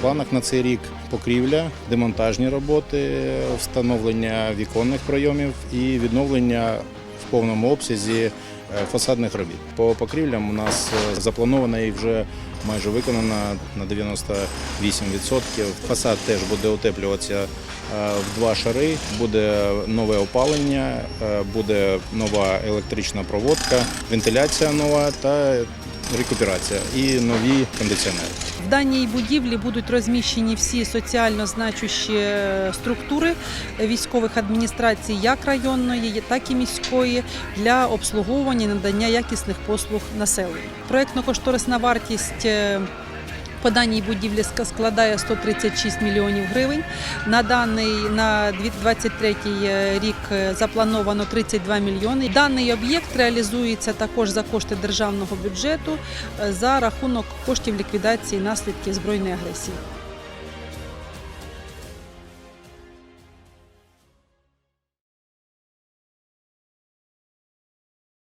планах на цей рік покрівля, демонтажні роботи, встановлення віконних пройомів і відновлення в повному обсязі е, фасадних робіт. По покрівлям у нас е, запланована і вже майже виконана на 98%. Фасад теж буде утеплюватися е, в два шари, буде нове опалення, е, буде нова електрична проводка, вентиляція нова та рекуперація і нові кондиціонери. В даній будівлі будуть розміщені всі соціально значущі е, структури військових адміністрацій, як районної, так і міської, для обслуговування і надання якісних послуг населенню. Проєктно-кошторисна вартість. Е, По даній будівлі складає 136 мільйонів гривень. На даний на 2023 рік е, заплановано 32 мільйони. Даний об'єкт реалізується також за кошти державного бюджету е, за рахунок коштів ліквідації наслідків збройної агресії.